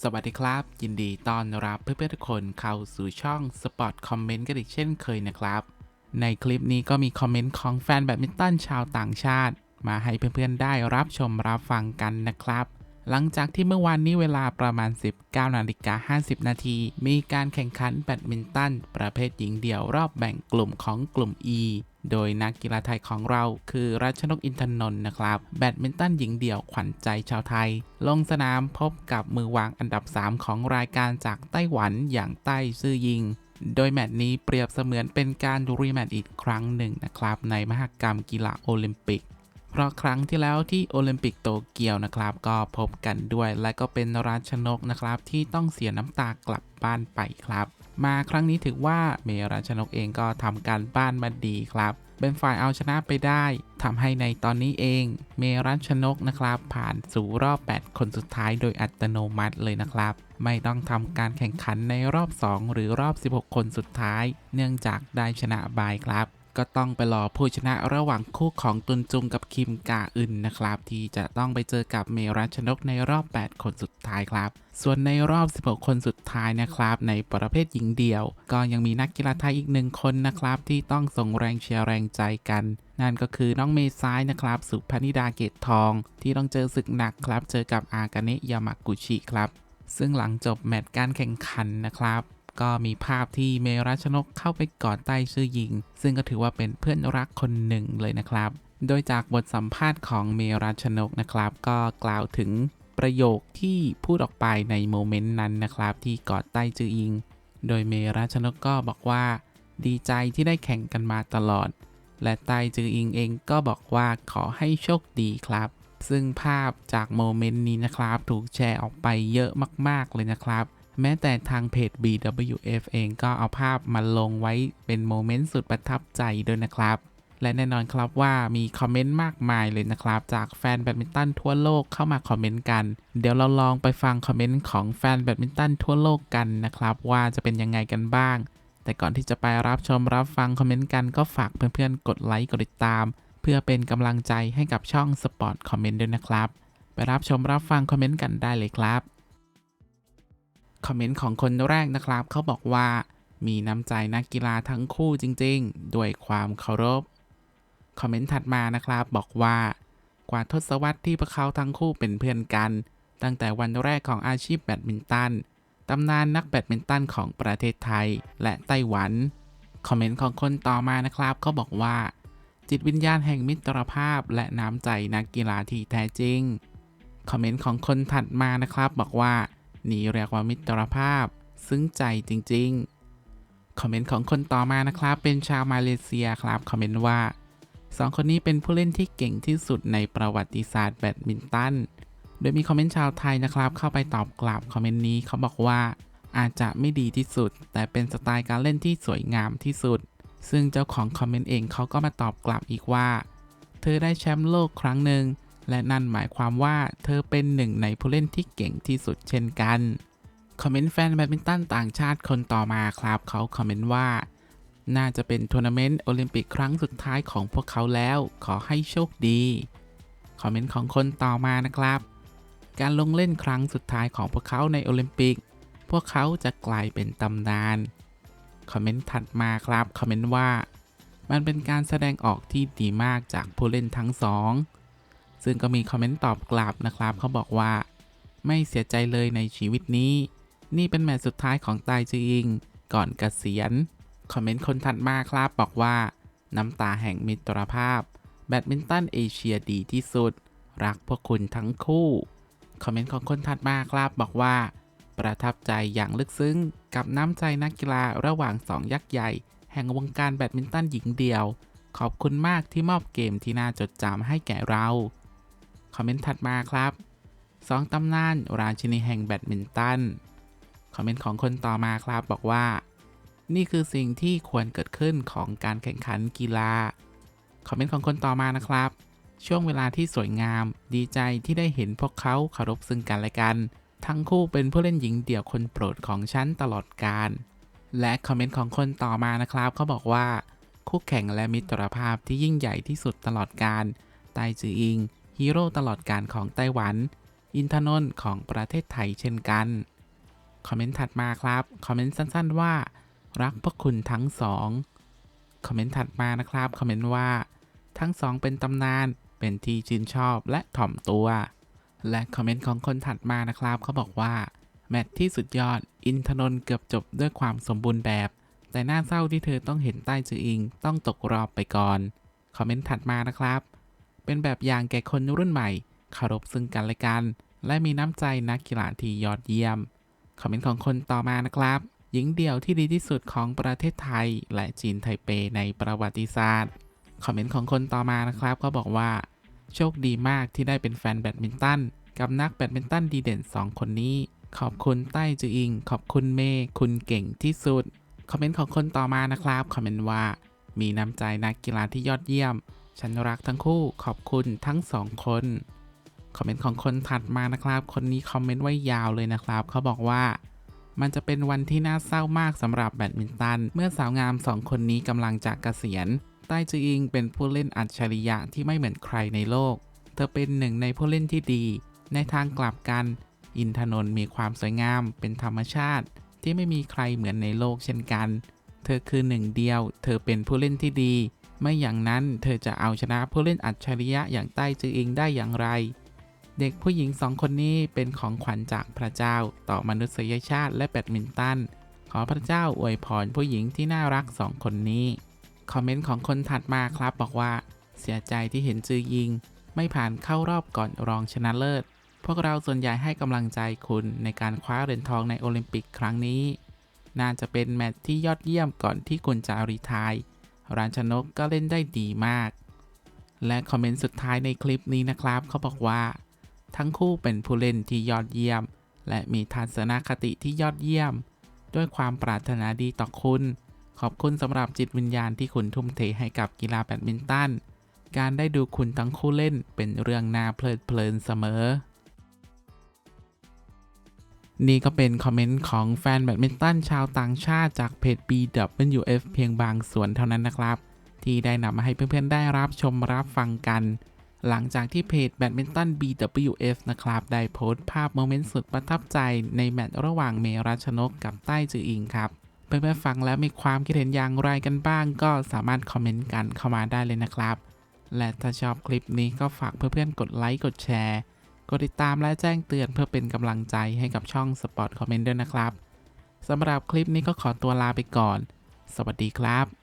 สวัสดีครับ ยินดีต้อนรับเพื่อนๆทุกคนเข้าสู่ช่อง Spot Comment กันอีกเช่นเคยนะครับ ในคลิปนี้ก็มีคอมเมนต์ของแฟนแบดมินตันชาวต่างชาติ มาให้เพื่อนๆได้รับชมรับฟังกันนะครับ หลังจากที่เมื่อวานนี้เวลาประมาณ 19นาฬิกา50 นาที มีการแข่งขันแบดมินตันประเภทหญิงเดี่ยวรอบแบ่งกลุ่มของกลุ่ม E โดยนักกีฬาไทยของเราคือรัชนกอินทนนท์นะครับ แบดมินตันหญิงเดี่ยวขวัญใจชาวไทย ลงสนามพบกับมือวางอันดับ 3 ของรายการจากไต้หวันอย่างใต้ซื่อยิง โดยแมตช์นี้เปรียบเสมือนเป็นการรีแมตช์อีกครั้งหนึ่งนะครับ ในมหกรรมกีฬาโอลิมปิกเพราะครั้งที่แล้วที่โอลิมปิกโตเกียวนะครับ ก็พบกันด้วย และก็เป็นราชนกนะครับที่ต้องเสียน้ำตากลับบ้านไปครับ มาครั้งนี้ถือว่าเมรัชนกเองก็ทำการบ้านมาดีครับเป็นฝ่ายเอาชนะไปได้ทำให้ในตอนนี้เอง เมรัชนกนะครับ ผ่านสู่รอบ 8 คนสุดท้ายโดยอัตโนมัติเลยนะครับ ไม่ต้องทำการแข่งขันในรอบ 2 หรือรอบ 16 คนสุดท้าย เนื่องจากได้ชนะบายครับ ก็ต้องไปรอผู้ชนะระหว่างคู่ของตุนจุงกับคิมกาอึนนะครับ ที่จะต้องไปเจอกับเมรัชนกในรอบ 8 คนสุดท้ายครับ ส่วนในรอบ 16 คนสุดท้ายนะครับ ในประเภทหญิงเดี่ยว ก็ยังมีนักกีฬาไทยอีกหนึ่งคนนะครับ ที่ต้องส่งแรงเชียร์แรงใจกัน นั่นก็คือน้องเมซ้ายนะครับ สุพนิดาเกตทอง ที่ต้องเจอศึกหนักครับ เจอกับอากาเนะยามากุชิครับ ซึ่งหลังจบแมตช์การแข่งขันนะครับ ก็มีภาพที่เมรัชนกเข้าไปกอดใต้ชื่อยิง ซึ่งก็ถือว่าเป็นเพื่อนรักคนหนึ่งเลยนะครับ โดยจากบทสัมภาษณ์ของเมรัชนกนะครับ ก็กล่าวถึงประโยคที่พูดออกไปในโมเมนต์นั้นนะครับ ที่กอดใต้จือยิง โดยเมรัชนกก็บอกว่า ดีใจที่ได้แข่งกันมาตลอด และใต้จืออิงเองก็บอกว่าขอให้โชคดีครับ ซึ่งภาพจากโมเมนต์นี้นะครับ ถูกแชร์ออกไปเยอะมาก ๆ เลยนะครับ แม้แต่ทางเพจ BWF เองก็เอาภาพมาลงไว้เป็นโมเมนต์สุดประทับใจด้วยนะครับ และแน่นอนครับว่ามีคอมเมนต์มากมายเลยนะครับ จากแฟนแบดมินตันทั่วโลกเข้ามาคอมเมนต์กัน เดี๋ยวเราลองไปฟังคอมเมนต์ของแฟนแบดมินตันทั่วโลกกันนะครับ ว่าจะเป็นยังไงกันบ้าง แต่ก่อนที่จะไปรับชมรับฟังคอมเมนต์กันก็ฝากเพื่อนๆกดไลค์กดติดตาม เพื่อเป็นกำลังใจให้กับช่อง Spot Comment ด้วยนะครับ ไปรับชมรับฟังคอมเมนต์กันได้เลยครับ คอมเมนต์ของคนแรกนะครับ เขาบอกว่า มีน้ำใจนักกีฬาทั้งคู่จริงๆ ด้วยความเคารพ คอมเมนต์ถัดมานะครับ บอกว่า กว่าทศวรรษที่พวกเขาทั้งคู่เป็นเพื่อนกัน ตั้งแต่วันแรกของอาชีพแบดมินตันตำนานนักแบดมินตันของประเทศไทยและไต้หวัน คอมเมนต์ของคนต่อมานะครับก็บอกว่า จิตวิญญาณแห่งมิตรภาพและน้ำใจนักกีฬาที่แท้จริง คอมเมนต์ของคนถัดมานะครับบอกว่า นี่เรียกว่ามิตรภาพ ซึ้งใจจริงๆ คอมเมนต์ของคนต่อมานะครับ เป็นชาวมาเลเซียครับ คอมเมนต์ว่าสองคนนี้เป็นผู้เล่นที่เก่งที่สุดในประวัติศาสตร์แบดมินตัน โดยมีคอมเมนต์ชาวไทยนะครับ เข้าไปตอบกลับคอมเมนต์นี้เขาบอกว่า อาจจะไม่ดีที่สุด แต่เป็นสไตล์การเล่นที่สวยงามที่สุด ซึ่งเจ้าของคอมเมนต์เองเขาก็มาตอบกลับอีกว่า เธอได้แชมป์โลกครั้งหนึ่ง และนั่นหมายความว่าเธอเป็นหนึ่งในผู้เล่นที่เก่งที่สุดเช่นกัน คอมเมนต์แฟนแบดมินตันต่างชาติคนต่อมาครับเขาคอมเมนต์ว่า น่าจะเป็นทัวร์นาเมนต์โอลิมปิกครั้งสุดท้ายของพวกเขาแล้วขอให้โชคดี คอมเมนต์ของคนต่อมานะครับ การลงเล่นครั้งสุดท้ายของพวกเขาในโอลิมปิก พวกเขาจะกลายเป็นตำนาน คอมเมนต์ถัดมาครับ คอมเมนต์ว่า มันเป็นการแสดงออกที่ดีมากจากผู้เล่นทั้งสอง ซึ่งก็มีคอมเมนต์ตอบกลับนะครับเขาบอกว่า ไม่เสียใจเลยในชีวิตนี้ นี่เป็นแมตช์สุดท้ายของไตจืออิง ก่อนเกษียณคอมเมนต์คนถัดมาครับบอกว่า น้ำตาแห่งมิตรภาพ แบดมินตันเอเชียดีที่สุด รักพวกคุณทั้งคู่ คอมเมนต์ของคนถัดมาครับบอกว่า ประทับใจอย่างลึกซึ้งกับน้ำใจนักกีฬาระหว่างสองยักษ์ใหญ่ แห่งวงการแบดมินตันหญิงเดี่ยว ขอบคุณมากที่มอบเกมที่น่าจดจำให้แก่เรา คอมเมนต์ถัดมาครับสองตำนานราชินีแห่งแบดมินตัน คอมเมนต์ของคนต่อมาครับบอกว่า นี่คือสิ่งที่ควรเกิดขึ้นของการแข่งขันกีฬา คอมเมนต์ของคนต่อมานะครับ ช่วงเวลาที่สวยงาม ดีใจที่ได้เห็นพวกเขาเคารพซึ่งกันและกัน ทั้งคู่เป็นผู้เล่นหญิงเดี่ยวคนโปรดของฉันตลอดกาล และคอมเมนต์ของคนต่อมานะครับเขาบอกว่า คู่แข่งและมิตรภาพที่ยิ่งใหญ่ที่สุดตลอดกาลไตจืออิง ฮีโร่ตลอดกาลของไต้หวัน อินทนนท์ของประเทศไทยเช่นกัน คอมเมนต์ถัดมาครับ คอมเมนต์สั้นๆว่า รักพวกคุณทั้งสอง คอมเมนต์ถัดมานะครับ คอมเมนต์ว่า ทั้งสองเป็นตำนาน เป็นที่ชื่นชอบและถ่อมตัว และคอมเมนต์ของคนถัดมานะครับ เขาบอกว่า แมตที่สุดยอด อินทนนท์เกือบจบด้วยความสมบูรณ์แบบ แต่น่าเศร้าที่เธอต้องเห็นใต้จืออิง ต้องตกรอบไปก่อน คอมเมนต์ถัดมานะครับ เป็นแบบอย่างแก่คนรุ่นใหม่เคารพซึ่งกันและกัน และมีน้ำใจนักกีฬาที่ยอดเยี่ยม คอมเมนต์ของคนต่อมานะครับ หญิงเดี่ยวที่ดีที่สุดของประเทศไทย และจีนไทเปในประวัติศาสตร์ คอมเมนต์ของคนต่อมานะครับก็บอกว่า โชคดีมากที่ได้เป็นแฟนแบดมินตันกับนักแบดมินตันดีเด่น 2 คนนี้ ขอบคุณใต้จืออิง ขอบคุณเมย์คุณเก่งที่สุด คอมเมนต์ของคนต่อมานะครับ คอมเมนต์ว่า มีน้ำใจนักกีฬาที่ยอดเยี่ยม ฉันรักทั้งคู่ขอบคุณทั้งสองคน คอมเมนต์ของคนถัดมานะครับ คนนี้คอมเมนต์ไว้ยาวเลยนะครับ เขาบอกว่ามันจะเป็นวันที่น่าเศร้ามากสำหรับแบดมินตัน เมื่อสาวงามสองคนนี้กำลังจะเกษียณ ใต้จืออิงเป็นผู้เล่นอัจฉริยะที่ไม่เหมือนใครในโลก เธอเป็นหนึ่งในผู้เล่นที่ดี ในทางกลับกัน อินทนนท์มีความสวยงามเป็นธรรมชาติ ที่ไม่มีใครเหมือนในโลกเช่นกัน เธอคือหนึ่งเดียว เธอเป็นผู้เล่นที่ดี ไม่อย่างนั้นเธอจะเอาชนะผู้เล่นอัจฉริยะอย่างใต้จืออิงได้อย่างไร เด็กผู้หญิงสองคนนี้เป็นของขวัญจากพระเจ้าต่อมนุษยชาติและแบดมินตัน ขอพระเจ้าอวยพรผู้หญิงที่น่ารักสองคนนี้ คอมเมนต์ของคนถัดมาครับบอกว่า เสียใจที่เห็นจือยิง ไม่ผ่านเข้ารอบก่อนรองชนะเลิศ พวกเราส่วนใหญ่ให้กำลังใจคุณในการคว้าเหรียญทองในโอลิมปิกครั้งนี้ น่าจะเป็นแมตช์ที่ยอดเยี่ยมก่อนที่คุณจะรีทาย รันชนกก็เล่นได้ดีมาก และคอมเมนต์สุดท้ายในคลิปนี้นะครับ เขาบอกว่า ทั้งคู่เป็นผู้เล่นที่ยอดเยี่ยม และมีทัศนคติที่ยอดเยี่ยม ด้วยความปรารถนาดีต่อคุณ ขอบคุณสำหรับจิตวิญญาณที่คุณทุ่มเทให้กับกีฬาแบดมินตันการได้ดูคุณทั้งคู่เล่นเป็นเรื่องน่าเพลิดเพลินเสมอ นี่ก็เป็นคอมเมนต์ของแฟนแบดมินตันชาวต่างชาติจากเพจ BWF เพียงบางส่วนเท่านั้นนะครับ ที่ได้นำมาให้เพื่อนๆ ได้รับชมรับฟังกัน หลังจากที่เพจแบดมินตัน BWF นะครับ ได้โพสต์ภาพโมเมนต์สุดประทับใจในแมตช์ระหว่างเมรัชนกกับใต้จืออิงครับเพื่อนๆฟังแล้วมีความคิดเห็นอย่างไรกันบ้าง ก็สามารถคอมเมนต์กันเข้ามาได้เลยนะครับ และถ้าชอบคลิปนี้ก็ฝากเพื่อนๆกดไลค์กดแชร์ กดติดตามและแจ้งเตือนเพื่อเป็นกำลังใจให้กับช่อง Spot Comment ด้วยนะครับสำหรับคลิปนี้ก็ขอตัวลาไปก่อน สวัสดีครับ